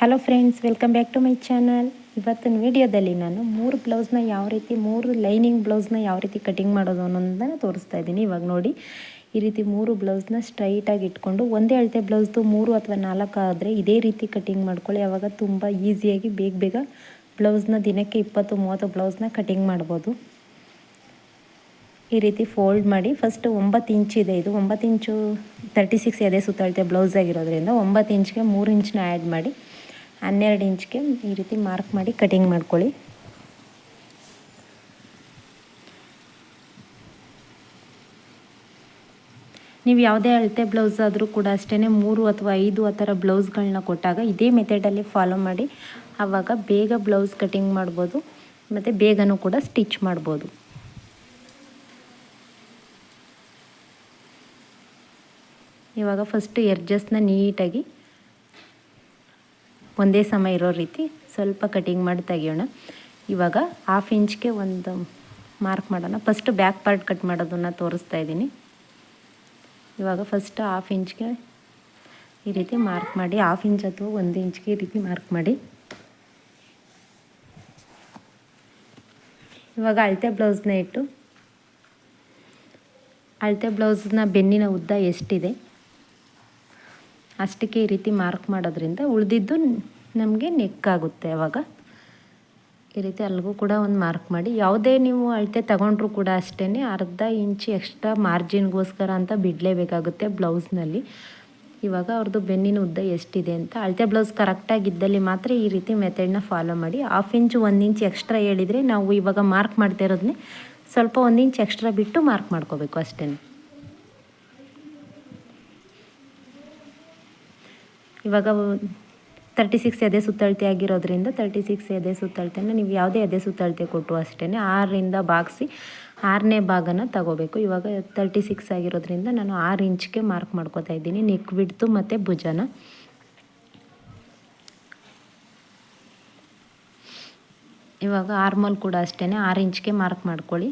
Hello friends welcome back to my channel ಇವತ್ತಿನ ವಿಡಿಯೋದಲ್ಲಿ ನಾನು ಮೂರು ಬ್ಲೌಸ್ನ ಯಾವ ರೀತಿ, ಮೂರು ಲೈನಿಂಗ್ ಬ್ಲೌಸ್ನ ಯಾವ ರೀತಿ ಕಟಿಂಗ್ ಮಾಡೋದು ಅನ್ನೋದನ್ನು ತೋರಿಸ್ತಾ ಇದ್ದೀನಿ. ಇವಾಗ ನೋಡಿ, ಈ ರೀತಿ ಮೂರು ಬ್ಲೌಸ್ನ ಸ್ಟ್ರೈಟಾಗಿ ಇಟ್ಕೊಂಡು, ಒಂದೇ ಅಳತೆ ಬ್ಲೌಸ್ದು ಮೂರು ಅಥವಾ ನಾಲ್ಕು ಆದರೆ ಇದೇ ರೀತಿ ಕಟಿಂಗ್ ಮಾಡ್ಕೊಳ್ಳಿ. ಆವಾಗ ತುಂಬ ಈಸಿಯಾಗಿ ಬೇಗ ಬೇಗ ಬ್ಲೌಸ್ನ ದಿನಕ್ಕೆ ಇಪ್ಪತ್ತು, ಮೂವತ್ತು ಬ್ಲೌಸ್ನ ಕಟಿಂಗ್ ಮಾಡ್ಬೋದು. ಈ ರೀತಿ ಫೋಲ್ಡ್ ಮಾಡಿ ಫಸ್ಟ್ ಒಂಬತ್ತು ಇಂಚ್ ಇದೆ ಇದು. ಒಂಬತ್ತು ಇಂಚು ತರ್ಟಿ ಸಿಕ್ಸ್ ಎದೆ ಸುತ್ತಳತೆ ಬ್ಲೌಸ್ ಆಗಿರೋದ್ರಿಂದ ಒಂಬತ್ತು ಇಂಚ್ಗೆ ಮೂರು ಇಂಚನ್ನ ಆ್ಯಡ್ ಮಾಡಿ ಹನ್ನೆರಡು ಇಂಚ್ಗೆ ಈ ರೀತಿ ಮಾರ್ಕ್ ಮಾಡಿ ಕಟಿಂಗ್ ಮಾಡ್ಕೊಳ್ಳಿ. ನೀವು ಯಾವುದೇ ಅಳತೆ ಬ್ಲೌಸ್ ಆದರೂ ಕೂಡ ಅಷ್ಟೇ ಮೂರು ಅಥವಾ ಐದು ಆ ಥರ ಬ್ಲೌಸ್ಗಳನ್ನ ಕೊಟ್ಟಾಗ ಇದೇ ಮೆಥಡಲ್ಲಿ ಫಾಲೋ ಮಾಡಿ. ಆವಾಗ ಬೇಗ ಬ್ಲೌಸ್ ಕಟಿಂಗ್ ಮಾಡ್ಬೋದು, ಮತ್ತು ಬೇಗನೂ ಕೂಡ ಸ್ಟಿಚ್ ಮಾಡ್ಬೋದು. ಇವಾಗ ಫಸ್ಟ್ ಎರ್ಜಸ್ನ ನೀಟಾಗಿ ಒಂದೇ ಸಮ ಇರೋ ರೀತಿ ಸ್ವಲ್ಪ ಕಟಿಂಗ್ ಮಾಡಿ ತೆಗಿಯೋಣ. ಇವಾಗ ಹಾಫ್ ಇಂಚ್ಗೆ ಒಂದು ಮಾರ್ಕ್ ಮಾಡೋಣ. ಫಸ್ಟು ಬ್ಯಾಕ್ ಪಾರ್ಟ್ ಕಟ್ ಮಾಡೋದನ್ನು ತೋರಿಸ್ತಾ ಇದ್ದೀನಿ. ಇವಾಗ ಫಸ್ಟ್ ಹಾಫ್ ಇಂಚ್ಗೆ ಈ ರೀತಿ ಮಾರ್ಕ್ ಮಾಡಿ ಹಾಫ್ ಇಂಚ್ ಅಥವಾ ಒಂದು ಇಂಚ್ಗೆ ಈ ರೀತಿ ಮಾರ್ಕ್ ಮಾಡಿ. ಇವಾಗ ಅಳತೆ ಬ್ಲೌಸ್ನ ಇಟ್ಟು, ಅಳತೆ ಬ್ಲೌಸ್ನ ಬೆನ್ನಿನ ಉದ್ದ ಎಷ್ಟಿದೆ? ಅಷ್ಟಕ್ಕೆ ಈ ರೀತಿ ಮಾರ್ಕ್ ಮಾಡೋದ್ರಿಂದ ಉಳಿದಿದ್ದು ನಮಗೆ ನೆಕ್ ಆಗುತ್ತೆ ಅವಾಗ. ಈ ರೀತಿ ಅಲ್ಲಿಗೂ ಕೂಡ ಒಂದು ಮಾರ್ಕ್ ಮಾಡಿ. ಯಾವುದೇ ನೀವು ಅಳತೆ ತಗೊಂಡ್ರೂ ಕೂಡ ಅಷ್ಟೇ ಅರ್ಧ ಇಂಚ್ ಎಕ್ಸ್ಟ್ರಾ ಮಾರ್ಜಿನ್ಗೋಸ್ಕರ ಅಂತ ಬಿಡಲೇಬೇಕಾಗುತ್ತೆ ಬ್ಲೌಸ್ನಲ್ಲಿ ಇವಾಗ ಅವ್ರದ್ದು ಬೆನ್ನಿನ ಉದ್ದ ಎಷ್ಟಿದೆ ಅಂತ ಅಳತೆ ಬ್ಲೌಸ್ ಕರೆಕ್ಟಾಗಿದ್ದಲ್ಲಿ ಮಾತ್ರ ಈ ರೀತಿ ಮೆಥಡ್ನ ಫಾಲೋ ಮಾಡಿ. ಹಾಫ್ ಇಂಚು ಒಂದು ಇಂಚು ಎಕ್ಸ್ಟ್ರಾ ಹೇಳಿದರೆ ನಾವು ಇವಾಗ ಮಾರ್ಕ್ ಮಾಡ್ತಾ ಇರೋದನ್ನೇ ಸ್ವಲ್ಪ ಒಂದು ಇಂಚ್ ಎಕ್ಸ್ಟ್ರಾ ಬಿಟ್ಟು ಮಾರ್ಕ್ ಮಾಡ್ಕೋಬೇಕು ಅಷ್ಟೇ ಇವಾಗ ತರ್ಟಿ ಸಿಕ್ಸ್ ಎದೆ ಸುತ್ತಳತೆ ಆಗಿರೋದ್ರಿಂದ ತರ್ಟಿ ಸಿಕ್ಸ್ ಎದೆ ಸುತ್ತಳತೆನ ನೀವು ಯಾವುದೇ ಎದೆ ಸುತ್ತಳತೆ ಕೊಟ್ಟು ಅಷ್ಟೇ ಆರರಿಂದ ಬಾಗಿಸಿ ಆರನೇ ಭಾಗನ ತಗೋಬೇಕು. ಇವಾಗ ತರ್ಟಿ ಸಿಕ್ಸ್ ಆಗಿರೋದ್ರಿಂದ ನಾನು ಆರು ಇಂಚ್ಗೆ ಮಾರ್ಕ್ ಮಾಡ್ಕೋತಾ ಇದ್ದೀನಿ. ನೆಕ್ ಬಿಡ್ತು ಮತ್ತು ಭುಜನ. ಇವಾಗ ಆರ್ಮಲ್ ಕೂಡ ಅಷ್ಟೇ ಆರು ಇಂಚ್ಗೆ ಮಾರ್ಕ್ ಮಾಡ್ಕೊಳ್ಳಿ.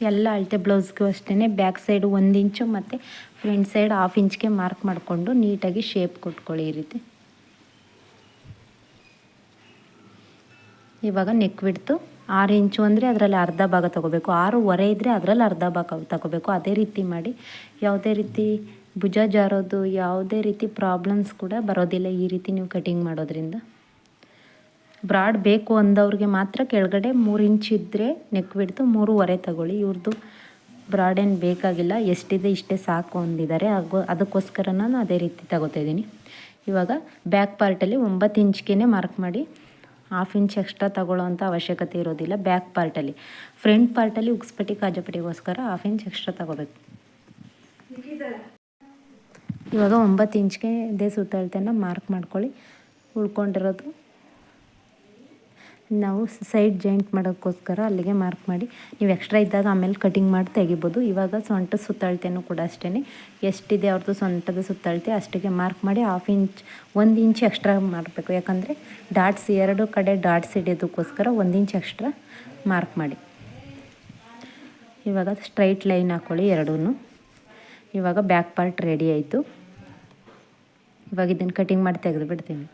ಎಲ್ಲ ಅಳತೆ ಬ್ಲೌಸ್ಗೂ ಅಷ್ಟೇ ಬ್ಯಾಕ್ ಸೈಡ್ ಒಂದು ಇಂಚು ಮತ್ತು ಫ್ರಂಟ್ ಸೈಡ್ ಹಾಫ್ ಇಂಚ್ಗೆ ಮಾರ್ಕ್ ಮಾಡಿಕೊಂಡು ನೀಟಾಗಿ ಶೇಪ್ ಕೊಟ್ಕೊಳ್ಳಿ ಈ ರೀತಿ. ಇವಾಗ ನೆಕ್ ಬಿಡ್ತು ಆರು ಇಂಚು ಅಂದರೆ ಅದರಲ್ಲಿ ಅರ್ಧ ಭಾಗ ತೊಗೋಬೇಕು. ಆರೂವರೆ ಇದ್ದರೆ ಅದರಲ್ಲಿ ಅರ್ಧ ಭಾಗ ತಗೋಬೇಕು. ಅದೇ ರೀತಿ ಮಾಡಿ. ಯಾವುದೇ ರೀತಿ ಭುಜ ಜಾರೋದು ಯಾವುದೇ ರೀತಿ ಪ್ರಾಬ್ಲಮ್ಸ್ ಕೂಡ ಬರೋದಿಲ್ಲ ಈ ರೀತಿ ನೀವು ಕಟಿಂಗ್ ಮಾಡೋದ್ರಿಂದ. ಬ್ರಾಡ್ ಬೇಕು ಅಂದವ್ರಿಗೆ ಮಾತ್ರ ಕೆಳಗಡೆ ಮೂರು ಇಂಚ್ ಇದ್ದರೆ ನೆಕ್ ಬಿಡ್ತು ಮೂರುವರೆ ತಗೊಳ್ಳಿ. ಇವ್ರದ್ದು ಬ್ರಾಡ್ ಏನು ಬೇಕಾಗಿಲ್ಲ. ಎಷ್ಟಿದೆ ಇಷ್ಟೇ ಸಾಕು ಅಂದಿದ್ದಾರೆ. ಹಾಗೂ ಅದಕ್ಕೋಸ್ಕರ ನಾನು ಅದೇ ರೀತಿ ತಗೋತಾ ಇದ್ದೀನಿ. ಇವಾಗ ಬ್ಯಾಕ್ ಪಾರ್ಟಲ್ಲಿ ಒಂಬತ್ತು ಇಂಚ್ಗೆ ಮಾರ್ಕ್ ಮಾಡಿ ಹಾಫ್ ಇಂಚ್ ಎಕ್ಸ್ಟ್ರಾ ತಗೊಳ್ಳೋ ಅಂಥ ಅವಶ್ಯಕತೆ ಇರೋದಿಲ್ಲ ಬ್ಯಾಕ್ ಪಾರ್ಟಲ್ಲಿ ಫ್ರಂಟ್ ಪಾರ್ಟಲ್ಲಿ ಉಕ್ಸ್ಪಟ್ಟಿ ಕಾಜಪಟ್ಟಿಗೋಸ್ಕರ ಹಾಫ್ ಇಂಚ್ ಎಕ್ಸ್ಟ್ರಾ ತಗೋಬೇಕು. ಇವಾಗ ಒಂಬತ್ತು ಇಂಚ್ಗೆ ಇದೇ ಸುತ್ತಳತೆನ ಮಾರ್ಕ್ ಮಾಡ್ಕೊಳ್ಳಿ. ಉಳ್ಕೊಂಡಿರೋದು ನಾವು ಸೈಡ್ ಜಾಯಿಂಟ್ ಮಾಡೋಕ್ಕೋಸ್ಕರ ಅಲ್ಲಿಗೆ ಮಾರ್ಕ್ ಮಾಡಿ. ನೀವು ಎಕ್ಸ್ಟ್ರಾ ಇದ್ದಾಗ ಆಮೇಲೆ ಕಟಿಂಗ್ ಮಾಡಿ ತೆಗಿಬೋದು. ಇವಾಗ ಸೊಂಟ ಸುತ್ತಳತೆನೂ ಕೂಡ ಅಷ್ಟೇ ಎಷ್ಟಿದೆ ಅವ್ರದ್ದು ಸೊಂಟದ ಸುತ್ತಳತೆ ಅಷ್ಟಿಗೆ ಮಾರ್ಕ್ ಮಾಡಿ ಹಾಫ್ ಇಂಚ್ ಒಂದು ಇಂಚ್ ಎಕ್ಸ್ಟ್ರಾ ಮಾಡಬೇಕು. ಯಾಕಂದರೆ ಡಾಟ್ಸ್ ಎರಡು ಕಡೆ ಡಾಟ್ಸ್ ಹಿಡಿಯೋದಕ್ಕೋಸ್ಕರ ಒಂದು ಇಂಚ್ ಎಕ್ಸ್ಟ್ರಾ ಮಾರ್ಕ್ ಮಾಡಿ. ಇವಾಗ ಸ್ಟ್ರೈಟ್ ಲೈನ್ ಹಾಕ್ಕೊಳ್ಳಿ ಎರಡೂ ಇವಾಗ ಬ್ಯಾಕ್ ಪಾರ್ಟ್ ರೆಡಿ ಆಯಿತು. ಇವಾಗ ಇದನ್ನು ಕಟಿಂಗ್ ಮಾಡಿ ತೆಗೆದು ಬಿಡ್ತೀನಿ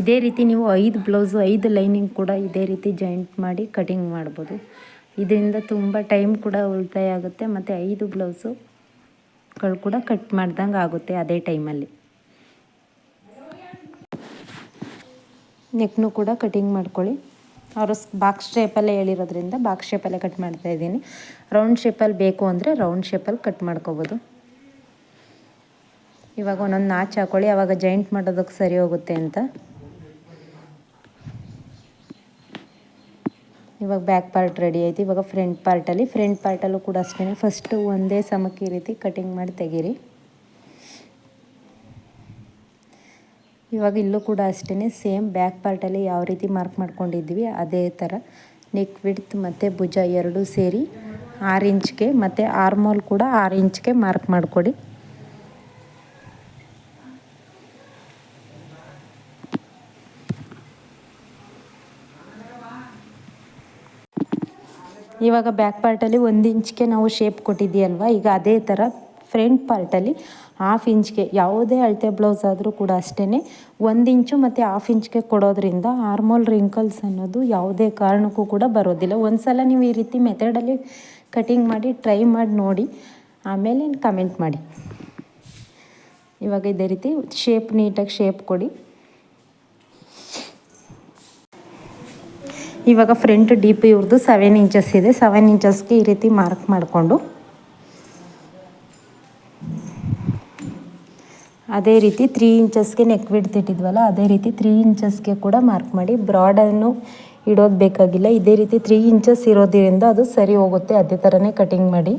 ಇದೇ ರೀತಿ ನೀವು ಐದು ಬ್ಲೌಸು, ಐದು ಲೈನಿಂಗ್ ಕೂಡ ಇದೇ ರೀತಿ ಜಾಯಿಂಟ್ ಮಾಡಿ ಕಟಿಂಗ್ ಮಾಡ್ಬೋದು. ಇದರಿಂದ ತುಂಬ ಟೈಮ್ ಕೂಡ ಉಳಿತಾಯ ಆಗುತ್ತೆ ಮತ್ತು ಐದು ಬ್ಲೌಸುಗಳು ಕೂಡ ಕಟ್ ಮಾಡ್ದಂಗೆ ಆಗುತ್ತೆ ಅದೇ ಟೈಮಲ್ಲಿ ನೆಕ್ನು ಕೂಡ ಕಟಿಂಗ್ ಮಾಡ್ಕೊಳ್ಳಿ. ಅವರು ಬಾಕ್ಸ್ ಶೇಪಲ್ಲೇ ಹೇಳಿರೋದ್ರಿಂದ ಬಾಕ್ಸ್ ಶೇಪಲ್ಲೇ ಕಟ್ ಮಾಡ್ತಾ ಇದ್ದೀನಿ. ರೌಂಡ್ ಶೇಪಲ್ಲಿ ಬೇಕು ಅಂದರೆ ರೌಂಡ್ ಶೇಪಲ್ಲಿ ಕಟ್ ಮಾಡ್ಕೋಬೋದು. ಇವಾಗ ಒಂದೊಂದು ನಾಚ್ ಹಾಕೊಳ್ಳಿ ಆವಾಗ ಜಾಯಿಂಟ್ ಮಾಡೋದಕ್ಕೆ ಸರಿ ಹೋಗುತ್ತೆ ಅಂತ. ಇವಾಗ ಬ್ಯಾಕ್ ಪಾರ್ಟ್ ರೆಡಿ ಆಯ್ತು ಇವಾಗ ಫ್ರಂಟ್ ಪಾರ್ಟಲ್ಲಿ ಫ್ರಂಟ್ ಪಾರ್ಟಲ್ಲೂ ಕೂಡ ಅಷ್ಟೇ ಫಸ್ಟು ಒಂದೇ ಸಮಕ್ಕೆ ಈ ರೀತಿ ಕಟಿಂಗ್ ಮಾಡಿ ತೆಗೀರಿ. ಇವಾಗ ಇಲ್ಲೂ ಕೂಡ ಅಷ್ಟೇ ಸೇಮ್ ಬ್ಯಾಕ್ ಪಾರ್ಟಲ್ಲಿ ಯಾವ ರೀತಿ ಮಾರ್ಕ್ ಮಾಡ್ಕೊಂಡಿದ್ವಿ ಅದೇ ಥರ ನೆಕ್ ವಿಡ್ತ್ ಮತ್ತು ಭುಜ ಎರಡೂ ಸೇರಿ ಆರು ಇಂಚ್ಗೆ ಮತ್ತು ಆರ್ಮೋಲ್ ಕೂಡ ಆರು ಇಂಚ್ಗೆ ಮಾರ್ಕ್ ಮಾಡಿಕೊಡಿ. ಇವಾಗ ಬ್ಯಾಕ್ ಪಾರ್ಟಲ್ಲಿ ಒಂದು ಇಂಚ್ಗೆ ನಾವು ಶೇಪ್ ಕೊಟ್ಟಿದ್ದೀಯಲ್ವ? ಈಗ ಅದೇ ಥರ ಫ್ರಂಟ್ ಪಾರ್ಟಲ್ಲಿ ಹಾಫ್ ಇಂಚ್ಗೆ ಯಾವುದೇ ಅಳತೆ ಬ್ಲೌಸ್ ಆದರೂ ಕೂಡ ಅಷ್ಟೇ ಒಂದು ಇಂಚು ಮತ್ತು ಹಾಫ್ ಇಂಚ್ಗೆ ಕೊಡೋದ್ರಿಂದ ಆರ್ಮೋಲ್ ರಿಂಕಲ್ಸ್ ಅನ್ನೋದು ಯಾವುದೇ ಕಾರಣಕ್ಕೂ ಕೂಡ ಬರೋದಿಲ್ಲ. ಒಂದು ಸಲ ನೀವು ಈ ರೀತಿ ಮೆಥಡಲ್ಲಿ ಕಟಿಂಗ್ ಮಾಡಿ ಟ್ರೈ ಮಾಡಿ ನೋಡಿ, ಆಮೇಲೆ ಕಮೆಂಟ್ ಮಾಡಿ. ಇವಾಗ ಇದೇ ರೀತಿ ಶೇಪ್ ನೀಟಾಗಿ ಶೇಪ್ ಕೊಡಿ. ಇವಾಗ ಫ್ರಂಟ್ ಡಿ ಪಿ ಇವ್ರದ್ದು ಸೆವೆನ್ ಇಂಚಸ್ ಇದೆ ಸೆವೆನ್ ಇಂಚಸ್ಗೆ ಈ ರೀತಿ ಮಾರ್ಕ್ ಮಾಡಿಕೊಂಡು. ಅದೇ ರೀತಿ ತ್ರೀ ಇಂಚಸ್ಗೆ ನೆಕ್ ಬಿಡ್ತಿಟ್ಟಿದ್ವಲ್ಲ ಅದೇ ರೀತಿ ತ್ರೀ ಇಂಚಸ್ಗೆ ಕೂಡ ಮಾರ್ಕ್ ಮಾಡಿ ಬ್ರಾಡನ್ನು ಇಡೋದು ಬೇಕಾಗಿಲ್ಲ. ಇದೇ ರೀತಿ ತ್ರೀ ಇಂಚಸ್ ಇರೋದ್ರಿಂದ ಅದು ಸರಿ ಹೋಗುತ್ತೆ. ಅದೇ ಥರನೇ ಕಟಿಂಗ್ ಮಾಡಿ.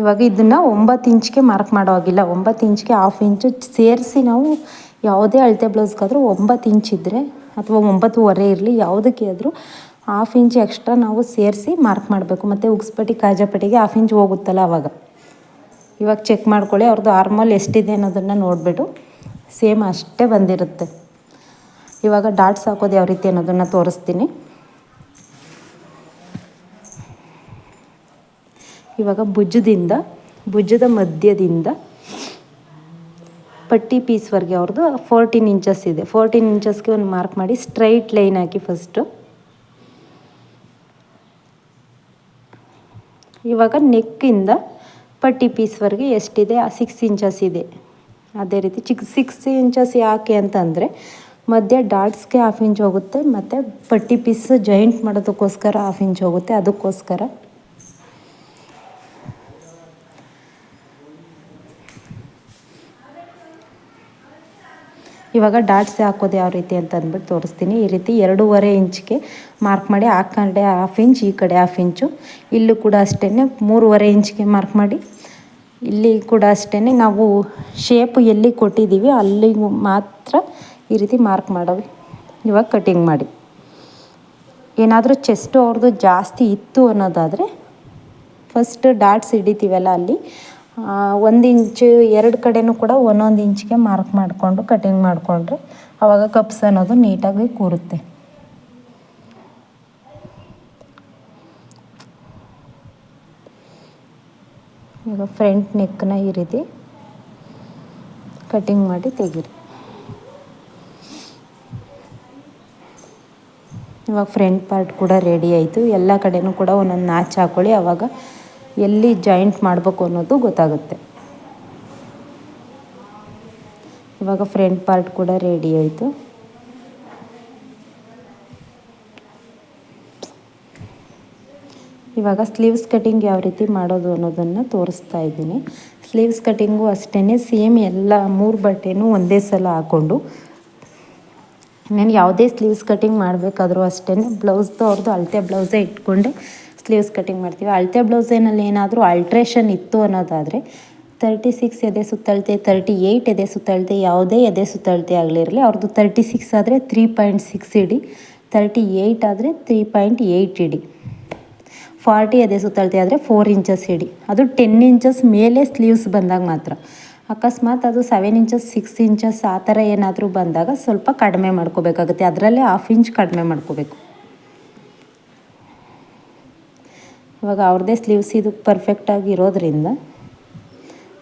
ಇವಾಗ ಇದನ್ನು ಒಂಬತ್ತು ಇಂಚ್ಗೆ ಮಾರ್ಕ್ ಮಾಡೋ ಆಗಿಲ್ಲ ಒಂಬತ್ತು ಇಂಚ್ಗೆ ಹಾಫ್ ಇಂಚು ಸೇರಿಸಿ ನಾವು ಯಾವುದೇ ಅಳತೆ ಬ್ಲೌಸ್ಗಾದರೂ ಒಂಬತ್ತು ಇಂಚ್ ಇದ್ದರೆ ಅಥವಾ ಒಂಬತ್ತುವರೆ ಇರಲಿ, ಯಾವುದಕ್ಕೆ ಆದರೂ ಹಾಫ್ ಇಂಚ್ ಎಕ್ಸ್ಟ್ರಾ ನಾವು ಸೇರಿಸಿ ಮಾರ್ಕ್ ಮಾಡಬೇಕು. ಮತ್ತು ಉಗ್ಸ್ಪಟ್ಟಿ, ಕಾಜಾಪಟ್ಟಿಗೆ ಹಾಫ್ ಇಂಚ್ ಹೋಗುತ್ತಲ್ಲ ಆವಾಗ ಇವಾಗ ಚೆಕ್ ಮಾಡ್ಕೊಳ್ಳಿ ಅವ್ರದ್ದು ಆರ್ಮಲ್ ಎಷ್ಟಿದೆ ಅನ್ನೋದನ್ನು ನೋಡಿಬಿಟ್ಟು ಸೇಮ್ ಅಷ್ಟೇ ಬಂದಿರುತ್ತೆ. ಇವಾಗ ಡಾಟ್ಸ್ ಹಾಕೋದು ಯಾವ ರೀತಿ ಅನ್ನೋದನ್ನು ತೋರಿಸ್ತೀನಿ. ಇವಾಗ ಭುಜದಿಂದ, ಭುಜದ ಮಧ್ಯದಿಂದ ಪಟ್ಟಿ ಪೀಸ್ವರೆಗೆ ಅವ್ರದ್ದು ಫೋರ್ಟೀನ್ ಇಂಚಸ್ ಇದೆ. ಫೋರ್ಟೀನ್ ಇಂಚಸ್ಗೆ ಒಂದು ಮಾರ್ಕ್ ಮಾಡಿ ಸ್ಟ್ರೈಟ್ ಲೈನ್ ಹಾಕಿ ಫಸ್ಟು ಇವಾಗ ನೆಕ್ಕಿಂದ ಪಟ್ಟಿ ಪೀಸ್ವರೆಗೆ ಎಷ್ಟಿದೆ? ಆ ಸಿಕ್ಸ್ ಇಂಚಸ್ ಇದೆ. ಅದೇ ರೀತಿ ಚಿಕ್ಕ ಸಿಕ್ಸ್ ಇಂಚಸ್ ಯಾಕೆ ಅಂತಂದರೆ ಮಧ್ಯೆ ಡಾಟ್ಸ್ಗೆ ಹಾಫ್ ಇಂಚ್ ಹೋಗುತ್ತೆ, ಮತ್ತು ಪಟ್ಟಿ ಪೀಸ್ ಜಾಯಿಂಟ್ ಮಾಡೋದಕ್ಕೋಸ್ಕರ ಹಾಫ್ ಇಂಚ್ ಹೋಗುತ್ತೆ, ಅದಕ್ಕೋಸ್ಕರ ಇವಾಗ ಡಾಟ್ಸ್ ಹಾಕೋದು ಯಾವ ರೀತಿ ಅಂತ ಅಂದ್ಬಿಟ್ಟು ತೋರಿಸ್ತೀನಿ. ಈ ರೀತಿ ಎರಡೂವರೆ ಇಂಚ್ಗೆ ಮಾರ್ಕ್ ಮಾಡಿ ಆ ಕಡೆ ಹಾಫ್ ಇಂಚ್, ಈ ಕಡೆ ಹಾಫ್ ಇಂಚು. ಇಲ್ಲೂ ಕೂಡ ಅಷ್ಟೇ ಮೂರುವರೆ ಇಂಚ್ಗೆ ಮಾರ್ಕ್ ಮಾಡಿ. ಇಲ್ಲಿ ಕೂಡ ಅಷ್ಟೇ ನಾವು ಶೇಪ್ ಎಲ್ಲಿ ಕೊಟ್ಟಿದ್ದೀವಿ ಅಲ್ಲಿಗೂ ಮಾತ್ರ ಈ ರೀತಿ ಮಾರ್ಕ್ ಮಾಡೋದು. ಇವಾಗ ಕಟಿಂಗ್ ಮಾಡಿ. ಏನಾದರೂ ಚೆಸ್ಟು ಅವ್ರದ್ದು ಜಾಸ್ತಿ ಇತ್ತು ಅನ್ನೋದಾದರೆ ಫಸ್ಟ್ ಡಾಟ್ಸ್ ಹಿಡಿತೀವಲ್ಲ ಅಲ್ಲಿ ಒಂದು ಇಂಚು ಎರಡು ಕಡೆನೂ ಕೂಡ ಒಂದೊಂದು ಇಂಚಿಗೆ ಮಾರ್ಕ್ ಮಾಡಿಕೊಂಡು ಕಟಿಂಗ್ ಮಾಡಿಕೊಂಡ್ರೆ ಆವಾಗ ಕಪ್ಸ್ ಅನ್ನೋದು ನೀಟಾಗಿ ಕೂರುತ್ತೆ. ಈಗ ಫ್ರಂಟ್ ನೆಕ್ನ ಈ ರೀತಿ ಕಟಿಂಗ್ ಮಾಡಿ ತೆಗೀರಿ. ಇವಾಗ ಫ್ರಂಟ್ ಪಾರ್ಟ್ ಕೂಡ ರೆಡಿ ಆಯಿತು. ಎಲ್ಲ ಕಡೆನೂ ಕೂಡ ಒಂದೊಂದು ನಾಚ್ ಹಾಕ್ಕೊಳ್ಳಿ ಆವಾಗ ಎಲ್ಲಿ ಜಾಯಿಂಟ್ ಮಾಡಬೇಕು ಅನ್ನೋದು ಗೊತ್ತಾಗುತ್ತೆ. ಇವಾಗ ಫ್ರಂಟ್ ಪಾರ್ಟ್ ಕೂಡ ರೆಡಿ ಆಯಿತು. ಇವಾಗ ಸ್ಲೀವ್ಸ್ ಕಟಿಂಗ್ ಯಾವ ರೀತಿ ಮಾಡೋದು ಅನ್ನೋದನ್ನು ತೋರಿಸ್ತಾ ಇದ್ದೀನಿ. ಸ್ಲೀವ್ಸ್ ಕಟಿಂಗು ಅಷ್ಟೇ ಸೇಮ್ ಎಲ್ಲ ಮೂರು ಬಟ್ಟೆನೂ ಒಂದೇ ಸಲ ಹಾಕ್ಕೊಂಡು ನಾನು ಯಾವುದೇ ಸ್ಲೀವ್ಸ್ ಕಟಿಂಗ್ ಮಾಡಬೇಕಾದ್ರೂ ಅಷ್ಟೇ ಬ್ಲೌಸ್ದು ಅವ್ರದ್ದು ಅಳತೆ ಬ್ಲೌಸೇ ಇಟ್ಕೊಂಡೆ. ಸ್ಲೀವ್ಸ್ ಕಟಿಂಗ್ ಮಾಡ್ತೀವಿ. ಅಳತೆ ಬ್ಲೌಸೇನಲ್ಲಿ ಏನಾದರೂ ಅಲ್ಟ್ರೇಷನ್ ಇತ್ತು ಅನ್ನೋದಾದರೆ ತರ್ಟಿ ಸಿಕ್ಸ್ ಎದೆ ಸುತ್ತಳತೆ ತರ್ಟಿ ಏಯ್ಟ್ ಎದೆ ಸುತ್ತಳತೆ, ಯಾವುದೇ ಎದೆ ಸುತ್ತಳತೆ ಆಗಲಿರಲಿ ಅವ್ರದ್ದು ತರ್ಟಿ ಸಿಕ್ಸ್ ಆದರೆ ತ್ರೀ ಪಾಯಿಂಟ್ ಸಿಕ್ಸ್ ಇಡಿ ತರ್ಟಿ ಏಯ್ಟ್ ಆದರೆ ತ್ರೀ ಪಾಯಿಂಟ್ ಏಯ್ಟ್ ಇಡಿ. ಫಾರ್ಟಿ ಎದೆ ಸುತ್ತಳತೆ ಆದರೆ ಫೋರ್ ಇಂಚಸ್ ಇಡಿ. ಅದು ಟೆನ್ ಇಂಚಸ್ ಮೇಲೆ ಸ್ಲೀವ್ಸ್ ಬಂದಾಗ ಮಾತ್ರ. ಅಕಸ್ಮಾತ್ ಅದು ಸೆವೆನ್ ಇಂಚಸ್ ಸಿಕ್ಸ್ ಇಂಚಸ್ ಆ ಥರ ಏನಾದರೂ ಬಂದಾಗ ಸ್ವಲ್ಪ ಕಡಿಮೆ ಮಾಡ್ಕೋಬೇಕಾಗುತ್ತೆ. ಅದರಲ್ಲೇ ಹಾಫ್ ಇಂಚ್ ಕಡಿಮೆ ಮಾಡ್ಕೋಬೇಕು. ಇವಾಗ ಅವ್ರದ್ದೇ ಸ್ಲೀವ್ಸ್ ಇದು ಪರ್ಫೆಕ್ಟಾಗಿ ಇರೋದ್ರಿಂದ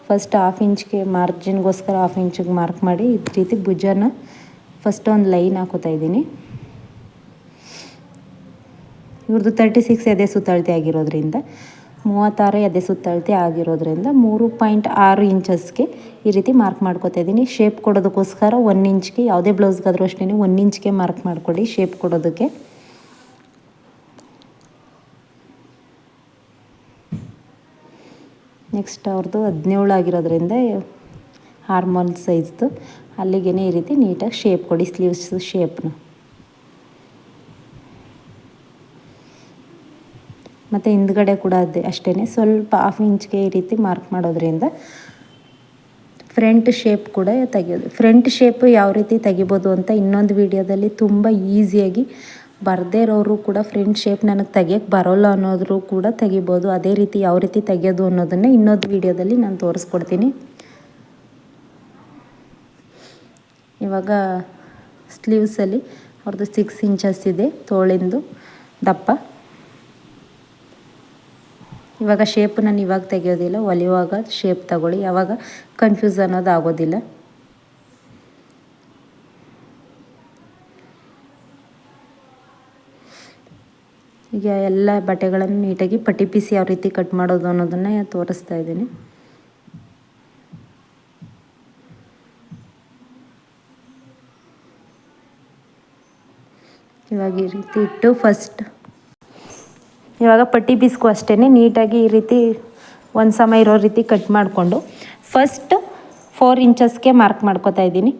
ಫಸ್ಟ್ ಹಾಫ್ ಇಂಚ್ಗೆ ಮಾರ್ಜಿನ್ಗೋಸ್ಕರ ಹಾಫ್ ಇಂಚಿಗೆ ಮಾರ್ಕ್ ಮಾಡಿ ಈ ರೀತಿ ಭುಜನ ಫಸ್ಟ್ ಒಂದು ಲೈನ್ ಹಾಕೋತಾ ಇದ್ದೀನಿ. ಇವ್ರದ್ದು ತರ್ಟಿ ಸಿಕ್ಸ್ ಎದೆ ಸುತ್ತಳತೆ ಆಗಿರೋದ್ರಿಂದ, ಮೂವತ್ತಾರು ಎದೆ ಸುತ್ತಳತೆ ಆಗಿರೋದ್ರಿಂದ ಮೂರು ಪಾಯಿಂಟ್ ಆರು ಇಂಚಸ್ಗೆ ಈ ರೀತಿ ಮಾರ್ಕ್ ಮಾಡ್ಕೋತಾ ಇದ್ದೀನಿ. ಶೇಪ್ ಕೊಡೋದಕ್ಕೋಸ್ಕರ ಒನ್ ಇಂಚ್ಗೆ ಯಾವುದೇ ಬ್ಲೌಸ್ಗಾದರೂ ಅಷ್ಟೇ ಒನ್ ಇಂಚ್ಗೆ ಮಾರ್ಕ್ ಮಾಡಿಕೊಡಿ ಶೇಪ್ ಕೊಡೋದಕ್ಕೆ. ನೆಕ್ಸ್ಟ್ ಅವ್ರದ್ದು ಹದಿನೇಳು ಆಗಿರೋದ್ರಿಂದ ಹಾರ್ಮೋನ್ ಸೈಜ್ದು ಅಲ್ಲಿಗೆ ಈ ರೀತಿ ನೀಟಾಗಿ ಶೇಪ್ ಕೊಡಿ ಸ್ಲೀವ್ಸ್ ಶೇಪ್ನ ಮತ್ತು ಹಿಂದ್ಗಡೆ ಕೂಡ ಅದೇ ಅಷ್ಟೇ ಸ್ವಲ್ಪ ಹಾಫ್ ಇಂಚ್ಗೆ ಈ ರೀತಿ ಮಾರ್ಕ್ ಮಾಡೋದ್ರಿಂದ ಫ್ರಂಟ್ ಶೇಪ್ ಕೂಡ ತೆಗೆಯೋದು. ಫ್ರಂಟ್ ಶೇಪ್ ಯಾವ ರೀತಿ ತೆಗಿಬೋದು ಅಂತ ಇನ್ನೊಂದು ವೀಡಿಯೋದಲ್ಲಿ ತುಂಬ ಈಸಿಯಾಗಿ ಬರದೇ ಇರೋರು ಕೂಡ ಫ್ರೆಂಡ್ ಶೇಪ್ ನನಗೆ ತೆಗಿಯೋಕ್ಕೆ ಬರೋಲ್ಲ ಅನ್ನೋದ್ರು ಕೂಡ ತೆಗಿಬೋದು. ಅದೇ ರೀತಿ ಯಾವ ರೀತಿ ತೆಗೆಯೋದು ಅನ್ನೋದನ್ನು ಇನ್ನೊಂದು ವೀಡಿಯೋದಲ್ಲಿ ನಾನು ತೋರಿಸ್ಕೊಡ್ತೀನಿ. ಇವಾಗ ಸ್ಲೀವ್ಸಲ್ಲಿ ಅವ್ರದ್ದು ಸಿಕ್ಸ್ ಇಂಚಸ್ ಇದೆ, ತೋಳಿಂದು ದಪ್ಪ. ಇವಾಗ ಶೇಪ್ ನಾನು ಇವಾಗ ತೆಗೆಯೋದಿಲ್ಲ, ಒಲಿಯುವಾಗ ಶೇಪ್ ತಗೊಳ್ಳಿ. ಯಾವಾಗ ಕನ್ಫ್ಯೂಸ್ ಅನ್ನೋದು ಆಗೋದಿಲ್ಲ. ಈಗ ಎಲ್ಲ ಬಟ್ಟೆಗಳನ್ನು ನೀಟಾಗಿ ಪಟ್ಟಿ ಯಾವ ರೀತಿ ಕಟ್ ಮಾಡೋದು ಅನ್ನೋದನ್ನು ತೋರಿಸ್ತಾ ಇದ್ದೀನಿ. ಇವಾಗ ಈ ರೀತಿ ಇಟ್ಟು ಫಸ್ಟ್ ಇವಾಗ ಪಟ್ಟಿ ಪೀಸ್ಗೂ ಅಷ್ಟೇ ನೀಟಾಗಿ ಈ ರೀತಿ ಒಂದು ಸಮ ಇರೋ ರೀತಿ ಕಟ್ ಮಾಡಿಕೊಂಡು ಫಸ್ಟ್ ಫೋರ್ ಇಂಚಸ್ಗೆ ಮಾರ್ಕ್ ಮಾಡ್ಕೊತಾ ಇದ್ದೀನಿ.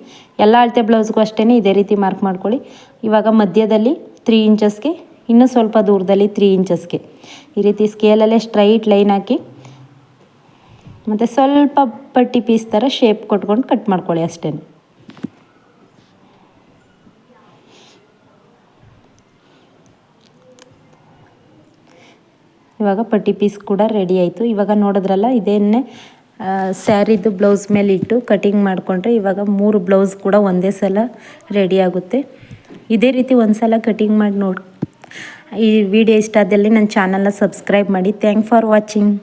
ಎಲ್ಲ ಅಳತೆ ಬ್ಲೌಸ್ಗೂ ಅಷ್ಟೇ ಇದೇ ರೀತಿ ಮಾರ್ಕ್ ಮಾಡ್ಕೊಳ್ಳಿ. ಇವಾಗ ಮಧ್ಯದಲ್ಲಿ ತ್ರೀ ಇಂಚಸ್ಗೆ ಇನ್ನೂ ಸ್ವಲ್ಪ ದೂರದಲ್ಲಿ ತ್ರೀ ಇಂಚಸ್ಗೆ ಈ ರೀತಿ ಸ್ಕೇಲಲ್ಲೇ ಸ್ಟ್ರೈಟ್ ಲೈನ್ ಹಾಕಿ, ಮತ್ತು ಸ್ವಲ್ಪ ಪಟ್ಟಿ ಪೀಸ್ ಥರ ಶೇಪ್ ಕೊಟ್ಕೊಂಡು ಕಟ್ ಮಾಡ್ಕೊಳ್ಳಿ ಅಷ್ಟೇ. ಇವಾಗ ಪಟ್ಟಿ ಪೀಸ್ ಕೂಡ ರೆಡಿ ಆಯಿತು. ಇವಾಗ ನೋಡಿದ್ರಲ್ಲ, ಇದೇನೇ ಸ್ಯಾರಿದು ಬ್ಲೌಸ್ ಮೇಲೆ ಇಟ್ಟು ಕಟಿಂಗ್ ಮಾಡಿಕೊಂಡ್ರೆ ಇವಾಗ ಮೂರು ಬ್ಲೌಸ್ ಕೂಡ ಒಂದೇ ಸಲ ರೆಡಿ ಆಗುತ್ತೆ. ಇದೇ ರೀತಿ ಒಂದು ಸಲ ಕಟಿಂಗ್ ಮಾಡಿ ನೋಡಿ ಈ ವಿಡಿಯೋ ಇಷ್ಟ ಆದಲ್ಲಿ ನನ್ನ ಚಾನಲ್ನ ಸಬ್ಸ್ಕ್ರೈಬ್ ಮಾಡಿ. Thank for watching